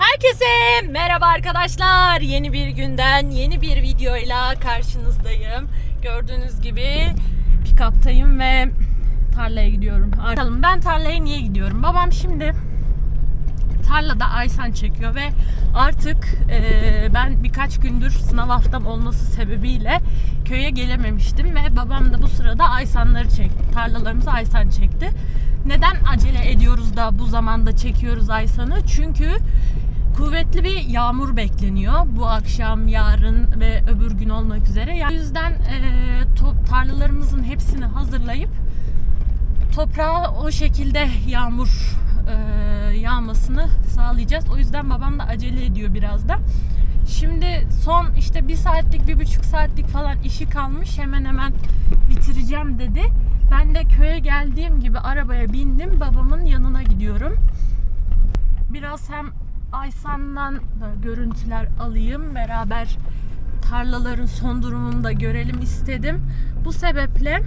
Herkese merhaba arkadaşlar. Yeni bir günden yeni bir videoyla karşınızdayım. Gördüğünüz gibi pick-up'tayım ve tarlaya gidiyorum. Bakalım ben tarlaya niye gidiyorum? Babam şimdi tarlada Aysan çekiyor ve artık e, ben birkaç gündür sınav haftam olması sebebiyle köye gelememiştim ve babam da bu sırada Aysanları çekti. Tarlalarımızı Aysan çekti. Neden acele ediyoruz da bu zamanda çekiyoruz Aysan'ı? Çünkü kuvvetli bir yağmur bekleniyor bu akşam, yarın ve öbür gün olmak üzere. Yani o yüzden e, to- tarlalarımızın hepsini hazırlayıp toprağa o şekilde yağmur e, yağmasını sağlayacağız. O yüzden babam da acele ediyor biraz da. Şimdi son işte bir saatlik, bir buçuk saatlik falan işi kalmış. Hemen hemen bitireceğim dedi. Ben de köye geldiğim gibi arabaya bindim. Babamın yanına gidiyorum. Biraz hem Aysan'dan da görüntüler alayım. Beraber tarlaların son durumunu da görelim istedim. Bu sebeple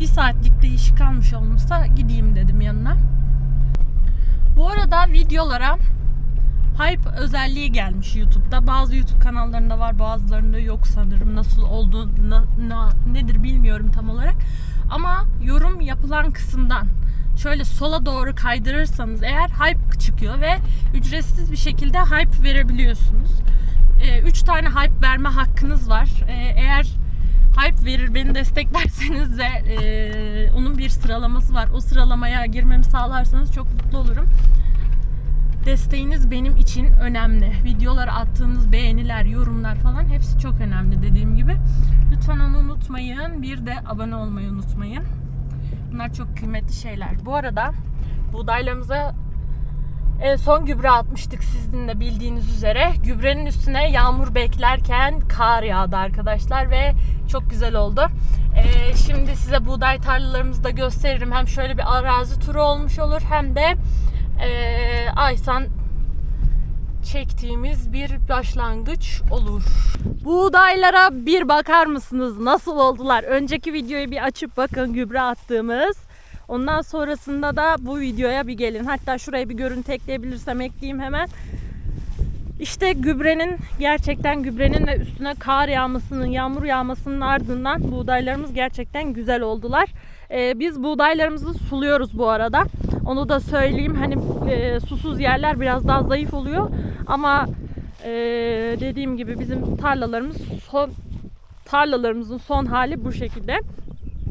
bir saatlik de işi kalmış olmuşsa gideyim dedim yanına. Bu arada videolara hype özelliği gelmiş YouTube'da. Bazı YouTube kanallarında var, bazılarında yok sanırım. Nasıl oldu, na- na- nedir bilmiyorum tam olarak. Ama yorum yapılan kısımdan şöyle sola doğru kaydırırsanız eğer hype çıkıyor ve ücretsiz bir şekilde hype verebiliyorsunuz. 3 tane hype verme hakkınız var. Ee, eğer hype verir beni desteklerseniz ve e, onun bir sıralaması var. O sıralamaya girmemi sağlarsanız çok mutlu olurum. Desteğiniz benim için önemli. Videolara attığınız beğeniler, yorumlar falan hepsi çok önemli dediğim gibi. Lütfen onu unutmayın. Bir de abone olmayı unutmayın. Bunlar çok kıymetli şeyler. Bu arada buğdaylarımıza en son gübre atmıştık sizin de bildiğiniz üzere. Gübrenin üstüne yağmur beklerken kar yağdı arkadaşlar ve çok güzel oldu. Ee, şimdi size buğday tarlalarımızı da gösteririm. Hem şöyle bir arazi turu olmuş olur hem de e, Aysan çektiğimiz bir başlangıç olur. Buğdaylara bir bakar mısınız? Nasıl oldular? Önceki videoyu bir açıp bakın gübre attığımız. Ondan sonrasında da bu videoya bir gelin. Hatta şuraya bir görüntü ekleyebilirsem ekleyeyim hemen. İşte gübrenin gerçekten gübrenin ve üstüne kar yağmasının, yağmur yağmasının ardından buğdaylarımız gerçekten güzel oldular. Ee, biz buğdaylarımızı suluyoruz bu arada. Onu da söyleyeyim. Hani e, susuz yerler biraz daha zayıf oluyor. Ama e, dediğim gibi bizim tarlalarımız son tarlalarımızın son hali bu şekilde.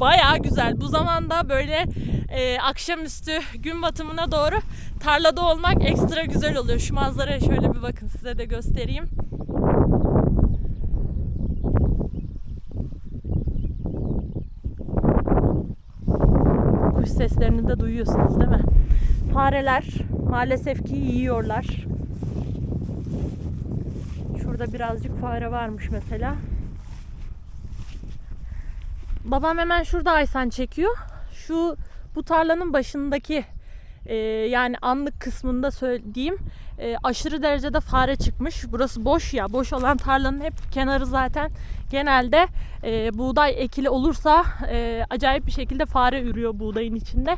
Bayağı güzel. Bu zamanda böyle e, akşamüstü gün batımına doğru tarlada olmak ekstra güzel oluyor. Şu manzaraya şöyle bir bakın size de göstereyim. Seslerini de duyuyorsunuz değil mi? Fareler maalesef ki yiyorlar. Şurada birazcık fare varmış mesela. Babam hemen şurada Aysan çekiyor. Şu bu tarlanın başındaki e, yani anlık kısmında söylediğim e, aşırı derecede fare çıkmış. Burası boş ya. Boş olan tarlanın hep kenarı zaten genelde e, buğday ekili olursa e, acayip bir şekilde fare ürüyor buğdayın içinde.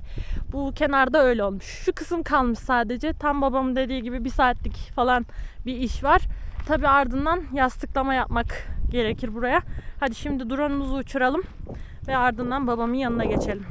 Bu kenarda öyle olmuş. Şu kısım kalmış sadece. Tam babamın dediği gibi bir saatlik falan bir iş var. Tabi ardından yastıklama yapmak gerekir buraya. Hadi şimdi drone'umuzu uçuralım ve ardından babamın yanına geçelim.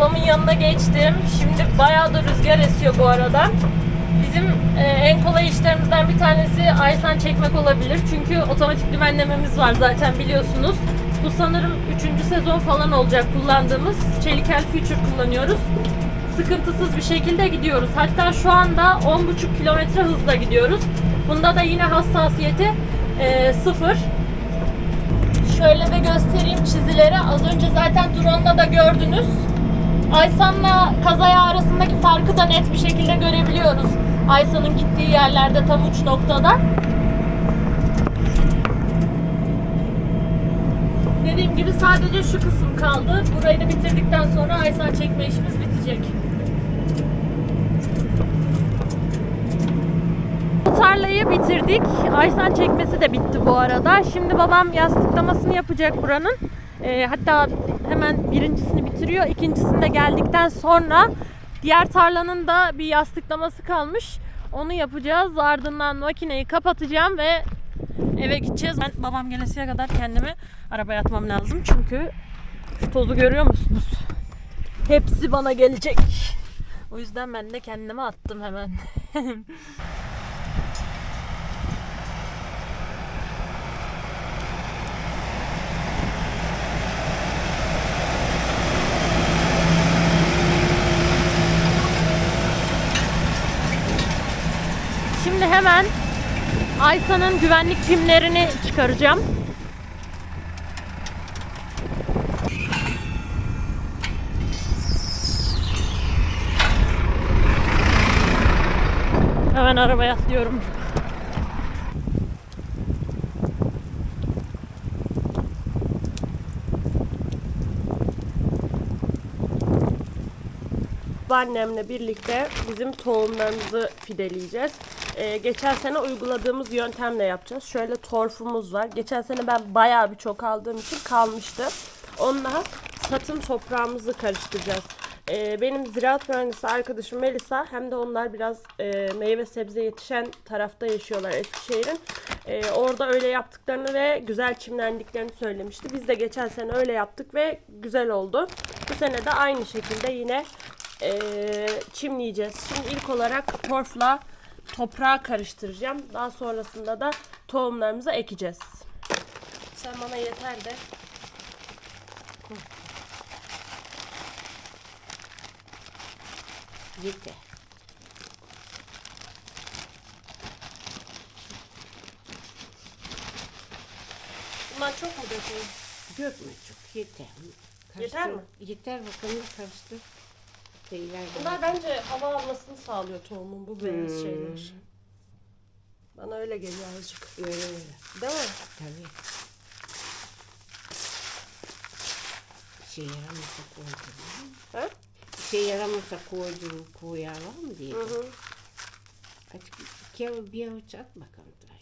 Babamın yanına geçtim. Şimdi bayağı da rüzgar esiyor bu arada. Bizim e, en kolay işlerimizden bir tanesi Aysan çekmek olabilir. Çünkü otomatik dümenlememiz var zaten biliyorsunuz. Bu sanırım 3. sezon falan olacak kullandığımız. Çelikel Future kullanıyoruz. Sıkıntısız bir şekilde gidiyoruz. Hatta şu anda 10.5 kilometre hızla gidiyoruz. Bunda da yine hassasiyeti e, sıfır. Şöyle de göstereyim çizileri. Az önce zaten drone'da da gördünüz. Aysan'la kazaya arasındaki farkı da net bir şekilde görebiliyoruz. Aysan'ın gittiği yerlerde tam uç noktada. Dediğim gibi sadece şu kısım kaldı. Burayı da bitirdikten sonra Aysan çekme işimiz bitecek. Tarlayı bitirdik. Aysan çekmesi de bitti bu arada. Şimdi babam yastıklamasını yapacak buranın. Ee, hatta hemen birincisini bitiriyor. İkincisinde geldikten sonra diğer tarlanın da bir yastıklaması kalmış. Onu yapacağız. Ardından makineyi kapatacağım ve eve gideceğiz. Ben babam gelesiye kadar kendimi arabaya atmam lazım. Çünkü şu tozu görüyor musunuz? Hepsi bana gelecek. O yüzden ben de kendime attım hemen. Şimdi hemen Aysa'nın güvenlik çimlerini çıkaracağım. Hemen arabaya atlıyorum. Annemle birlikte bizim tohumlarımızı fideleyeceğiz. Ee, geçen sene uyguladığımız yöntemle yapacağız. Şöyle torfumuz var. Geçen sene ben bayağı bir çok aldığım için kalmıştı. Onunla satın toprağımızı karıştıracağız. Ee, benim ziraat mühendisi arkadaşım Melisa hem de onlar biraz e, meyve sebze yetişen tarafta yaşıyorlar Eskişehir'in. Ee, orada öyle yaptıklarını ve güzel çimlendiklerini söylemişti. Biz de geçen sene öyle yaptık ve güzel oldu. Bu sene de aynı şekilde yine eee, çimleyeceğiz. Şimdi ilk olarak torfla toprağı karıştıracağım. Daha sonrasında da tohumlarımızı ekeceğiz. Sen bana yeter de. Yeter. Bunlar çok mu dökeyim? Dökme çok yeter. Yeter mi? Yeter bakalım karıştır. Şeyler Bunlar bence hava almasını sağlıyor tohumun bu beyaz Hmm. şeyler. Bana öyle geliyor azıcık. Öyle öyle. Değil mi? Tabii. Şey yaramazsa koydum. Ha? Şey yaramazsa koydum koyalım diye. Hı hı. Açık iki avuç bir avuç at bakalım. Tray.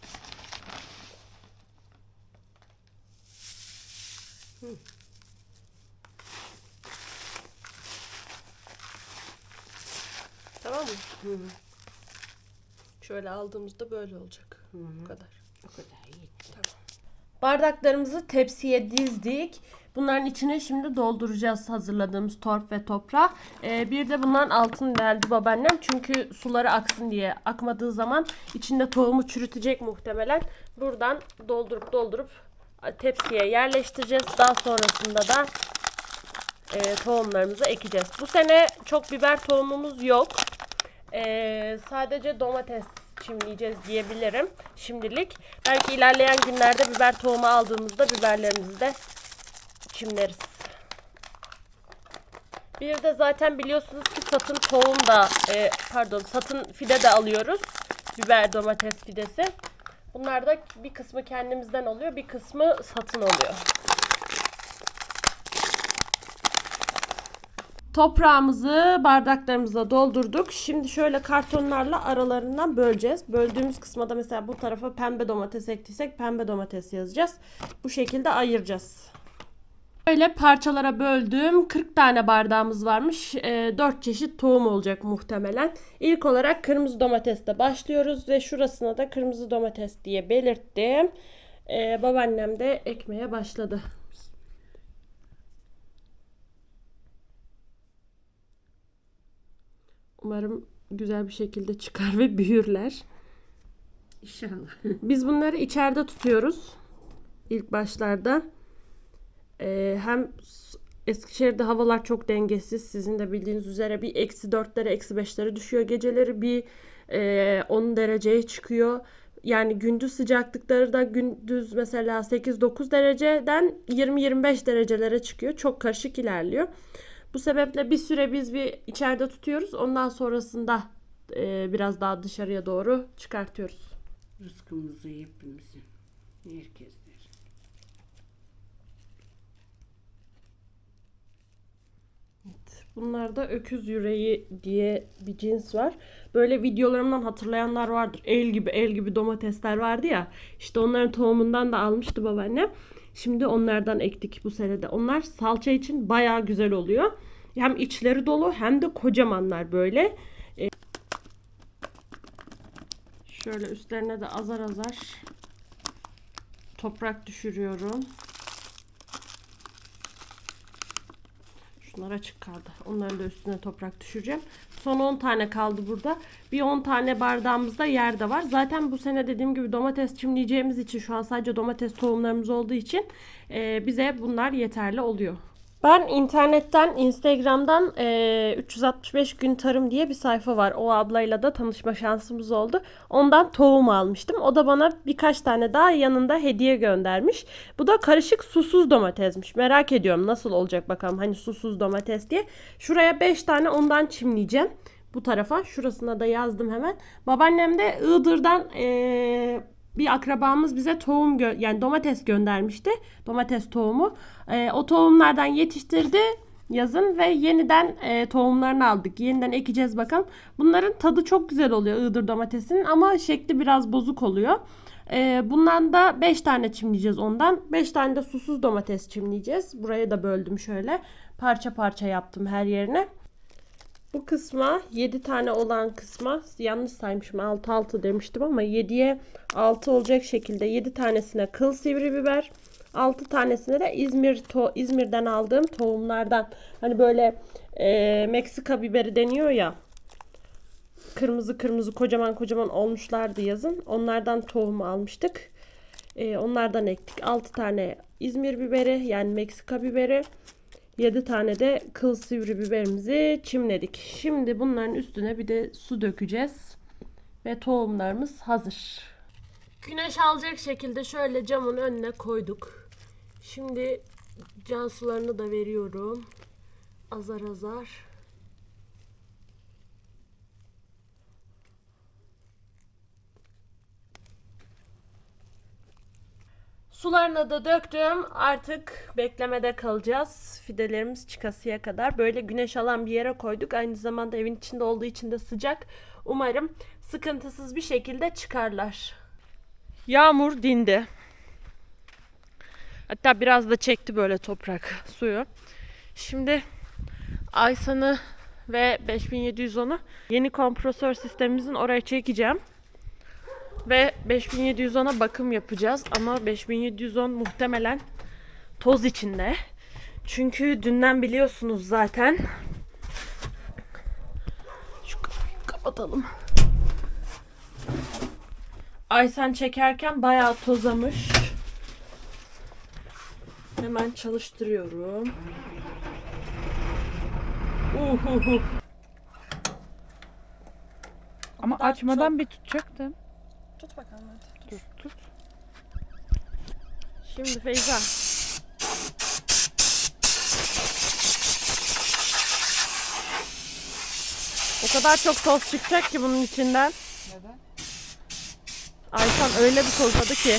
Tamam mı? Hı hı. Şöyle aldığımızda böyle olacak. Bu kadar. O kadar yeter. Bardaklarımızı tepsiye dizdik. Bunların içine şimdi dolduracağız hazırladığımız torf ve toprağı. Ee, bir de bunların altını deldi babaannem. Çünkü suları aksın diye. Akmadığı zaman içinde tohumu çürütecek muhtemelen. Buradan doldurup doldurup tepsiye yerleştireceğiz. Daha sonrasında da e, tohumlarımızı ekeceğiz. Bu sene çok biber tohumumuz yok. Ee, sadece domates çimleyeceğiz diyebilirim şimdilik. Belki ilerleyen günlerde biber tohumu aldığımızda biberlerimizi de çimleriz. Bir de zaten biliyorsunuz ki satın tohum da e, pardon satın fide de alıyoruz. Biber domates fidesi. Bunlar da bir kısmı kendimizden oluyor, bir kısmı satın oluyor. Toprağımızı bardaklarımıza doldurduk. Şimdi şöyle kartonlarla aralarından böleceğiz. Böldüğümüz kısma da mesela bu tarafa pembe domates ektiysek pembe domates yazacağız. Bu şekilde ayıracağız. Böyle parçalara böldüm. 40 tane bardağımız varmış. 4 çeşit tohum olacak muhtemelen. İlk olarak kırmızı domatesle başlıyoruz ve şurasına da kırmızı domates diye belirttim. Ee, babaannem de ekmeye başladı. Umarım güzel bir şekilde çıkar ve büyürler. İnşallah. Biz bunları içeride tutuyoruz. İlk başlarda. Ee, hem Eskişehir'de havalar çok dengesiz. Sizin de bildiğiniz üzere bir eksi dörtlere, eksi beşlere düşüyor. Geceleri bir e, 10 dereceye çıkıyor. Yani gündüz sıcaklıkları da gündüz mesela 8-9 dereceden 20-25 derecelere çıkıyor. Çok karışık ilerliyor. Bu sebeple bir süre biz bir içeride tutuyoruz. Ondan sonrasında e, biraz daha dışarıya doğru çıkartıyoruz. Rızkımızı hepimizin. Herkesler. Bunlarda öküz yüreği diye bir cins var. Böyle videolarımdan hatırlayanlar vardır. El gibi el gibi domatesler vardı ya. İşte onların tohumundan da almıştı babaannem. Şimdi onlardan ektik bu senede. Onlar salça için baya güzel oluyor. Hem içleri dolu hem de kocamanlar böyle. Ee, Şöyle üstlerine de azar azar toprak düşürüyorum. Şunlar açık kaldı. Onların da üstüne toprak düşüreceğim. Son 10 tane kaldı burada. Bir 10 tane bardağımızda yerde var. Zaten bu sene dediğim gibi domates çimleyeceğimiz için şu an sadece domates tohumlarımız olduğu için e, bize bunlar yeterli oluyor. Ben internetten, Instagram'dan e, 365 gün tarım diye bir sayfa var. O ablayla da tanışma şansımız oldu. Ondan tohum almıştım. O da bana birkaç tane daha yanında hediye göndermiş. Bu da karışık susuz domatesmiş. Merak ediyorum nasıl olacak bakalım hani susuz domates diye. Şuraya 5 tane ondan çimleyeceğim. Bu tarafa. Şurasına da yazdım hemen. Babaannem de Iğdır'dan e, bir akrabamız bize tohum yani domates göndermişti. Domates tohumu. Ee, o tohumlardan yetiştirdi yazın ve yeniden e, tohumlarını aldık. Yeniden ekeceğiz bakalım. Bunların tadı çok güzel oluyor Iğdır domatesinin ama şekli biraz bozuk oluyor. Ee, bundan da 5 tane çimleyeceğiz ondan. 5 tane de susuz domates çimleyeceğiz. Burayı da böldüm şöyle. Parça parça yaptım her yerine. Bu kısma 7 tane olan kısma yanlış saymışım 6 6 demiştim ama 7'ye 6 olacak şekilde 7 tanesine kıl sivri biber 6 tanesine de İzmir to İzmir'den aldığım tohumlardan. Hani böyle e, Meksika biberi deniyor ya kırmızı kırmızı kocaman kocaman olmuşlardı yazın. Onlardan tohum almıştık. E, onlardan ektik. 6 tane İzmir biberi yani Meksika biberi 7 tane de kıl sivri biberimizi çimledik. Şimdi bunların üstüne bir de su dökeceğiz. Ve tohumlarımız hazır. Güneş alacak şekilde şöyle camın önüne koyduk. Şimdi can sularını da veriyorum. Azar azar. Sularını da döktüm. Artık beklemede kalacağız. Fidelerimiz çıkasıya kadar. Böyle güneş alan bir yere koyduk. Aynı zamanda evin içinde olduğu için de sıcak. Umarım sıkıntısız bir şekilde çıkarlar. Yağmur dindi. Hatta biraz da çekti böyle toprak suyu. Şimdi Aysan'ı ve 5710'u yeni kompresör sistemimizin oraya çekeceğim. Ve 5710'a bakım yapacağız ama 5710 muhtemelen toz içinde. Çünkü dünden biliyorsunuz zaten. Şu kapıyı kapatalım. Aysen çekerken bayağı tozamış. Hemen çalıştırıyorum. Uhuhu. Ama açmadan bir tutacaktım. Tut bakalım hadi. Dur tut. Şimdi Feyza. O kadar çok toz çıkacak ki bunun içinden. Neden? Ayşan öyle bir tozladı ki.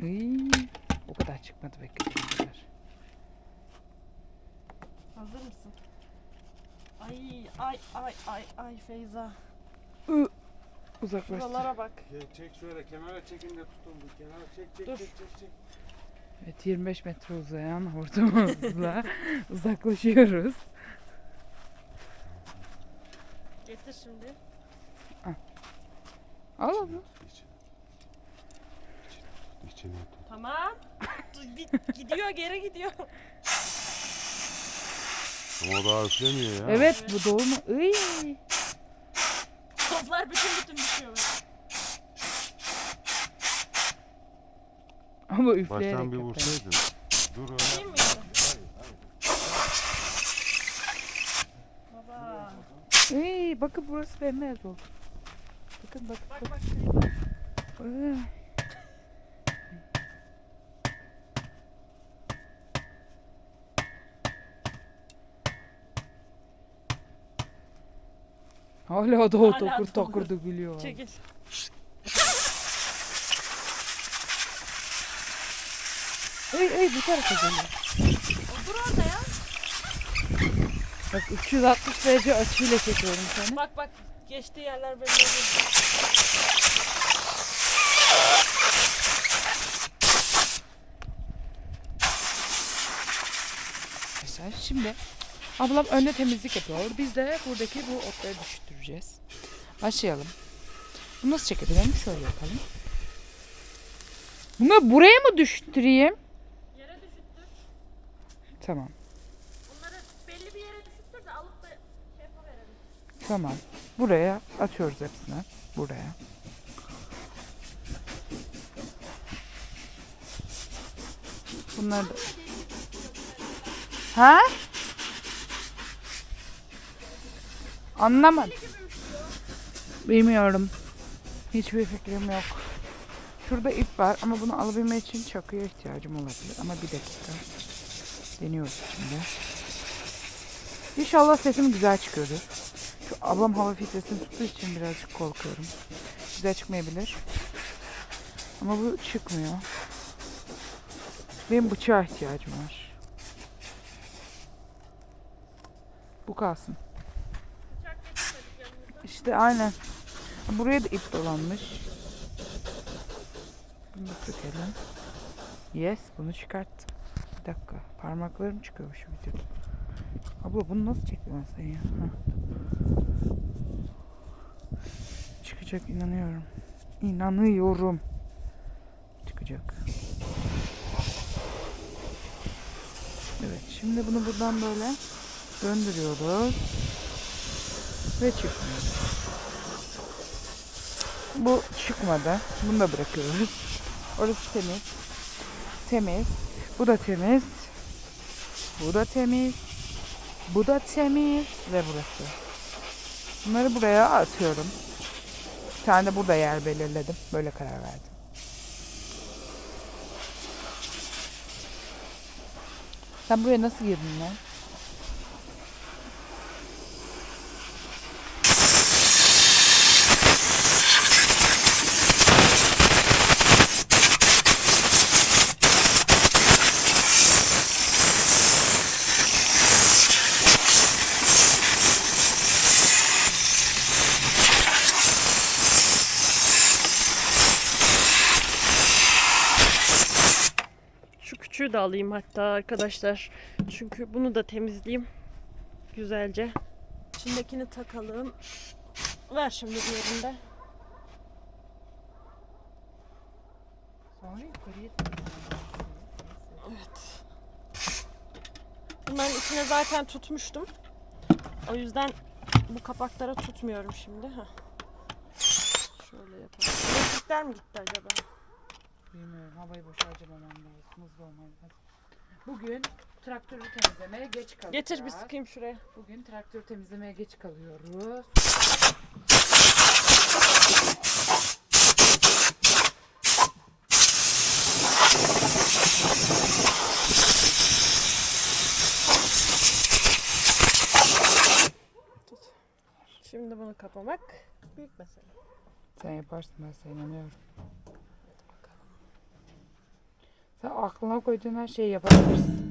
Iy, o kadar çıkmadı beklediğim kadar. Hazır mısın? Ay ay ay ay Feyza. Uzaklaştır. Şuralara bak. Ya çek şöyle kenara çekin de tutun bu kenara çek çek Dur. çek çek çek. Evet 25 metre uzayan hortumumuzla uzaklaşıyoruz. Getir şimdi. Al abi. İçine. İçine tut. Tamam. Dur, bir- gidiyor geri gidiyor. Ama o daha üflemiyor ya. Evet bu dolma. Iy. Tozlar bütün bütün düşüyor. böyle. Ama üfleyerek Baştan bir vursaydın. Dur öyle. Değil mi? Baba. Iy, bakın burası bembeyaz oldu. Bakın bakın. Bak bakın. bak. Iy. Hala da o Hala tokur da tokur da gülüyor. Çekil. Ey ey bu tarafa geliyor. Dur orada ya. Bak 360 derece açıyla çekiyorum seni. Bak bak. Geçtiği yerler belli oluyor. Arkadaşlar şimdi ablam önde temizlik yapıyor. Biz de buradaki bu otları düşüreceğiz. Başlayalım. Bunu nasıl çekebilirim? Şöyle yapalım. Bunu buraya mı düşüreyim? Yere düşüttür. Tamam. Bunları belli bir yere düşüttür de alıp da şey yapıverelim. Tamam. Buraya atıyoruz hepsini. Buraya. Bunları da... Ha? Anlamadım. Bilmiyorum. Hiçbir fikrim yok. Şurada ip var ama bunu alabilmek için çakıya ihtiyacım olabilir. Ama bir dakika. Deniyoruz şimdi. İnşallah sesim güzel çıkıyordur. Şu ablam hava filtresini tuttuğu için birazcık korkuyorum. Güzel çıkmayabilir. Ama bu çıkmıyor. Benim bıçağa ihtiyacım var. Bu kalsın. İşte aynen. Buraya da ip dolanmış. Bunu da sökelim. Yes, bunu çıkarttım. Bir dakika. Parmaklarım çıkıyor şu videoda. Abla bunu nasıl ben sen ya? Heh. Çıkacak inanıyorum. İnanıyorum. Çıkacak. Evet şimdi bunu buradan böyle döndürüyoruz. Ve çıkmıyor. Bu çıkmadı. Bunu da bırakıyoruz. Orası temiz. Temiz. Bu da temiz. Bu da temiz. Bu da temiz ve burası. Bunları buraya atıyorum. Bir tane de burada yer belirledim. Böyle karar verdim. Sen buraya nasıl girdin lan? Şu küçüğü de alayım hatta arkadaşlar. Çünkü bunu da temizleyeyim. Güzelce. İçindekini takalım. Ver şimdi diğerini de. Sonra yukarıya Evet. Bunların içine zaten tutmuştum. O yüzden bu kapaklara tutmuyorum şimdi. Heh. Şöyle yapalım. Elektrikler mi gitti acaba? Bilmiyorum havayı boş harcamamam lazım. Hızlı olmam lazım. Bugün traktörü temizlemeye geç kalacağız. Getir bir sıkayım şuraya. Bugün traktör temizlemeye geç kalıyoruz. Şimdi bunu kapamak büyük mesele. Sen yaparsın ben sana inanıyorum. Sen aklına koyduğun her şeyi yapabilirsin.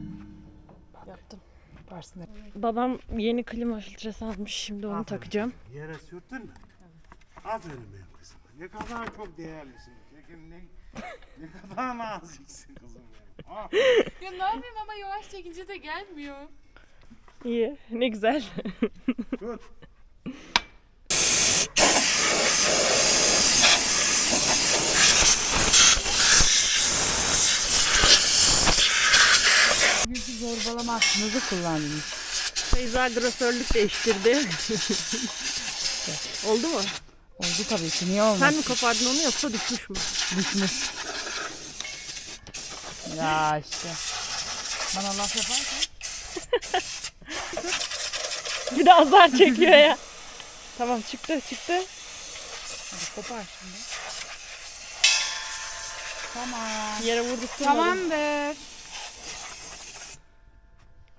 Yaptım. Yaparsın. Babam yeni klima filtresi almış. Şimdi onu Aferin. takacağım. Yere sürttün mü? Aferin benim kızım. Ne kadar çok değerlisin. Çekin ne, ne kadar naziksin kızım benim. Ah. Ya ne yapayım ama yavaş çekince de gelmiyor. İyi. Ne güzel. Tut. Zorbalama aklınızı kullandınız. Feyza grosörlük değiştirdi. Oldu mu? Oldu tabii ki. Niye olmaz? Sen mi kopardın onu yoksa düşmüş mü? Düşmüş. Ya işte. Bana laf yaparsan. Bir de azar çekiyor ya. tamam çıktı çıktı. Hadi kopar şimdi. Tamam. Yere vurduk. Tamamdır.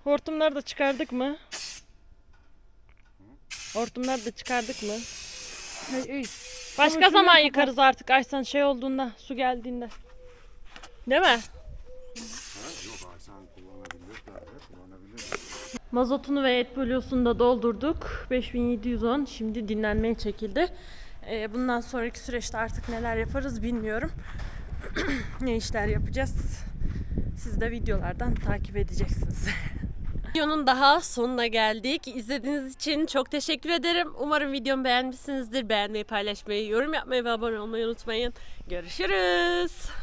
Hortumları da çıkardık mı? Hortumları da çıkardık mı? Başka zaman yıkarız artık Aysan şey olduğunda, su geldiğinde. Değil mi? Yok Aysan kullanabilir de kullanabilir. Mazotunu ve et bölüyorsun da doldurduk. 5710 şimdi dinlenmeye çekildi. Ee, bundan sonraki süreçte artık neler yaparız bilmiyorum. ne işler yapacağız? Siz de videolardan takip edeceksiniz. Videonun daha sonuna geldik. İzlediğiniz için çok teşekkür ederim. Umarım videomu beğenmişsinizdir. Beğenmeyi, paylaşmayı, yorum yapmayı ve abone olmayı unutmayın. Görüşürüz.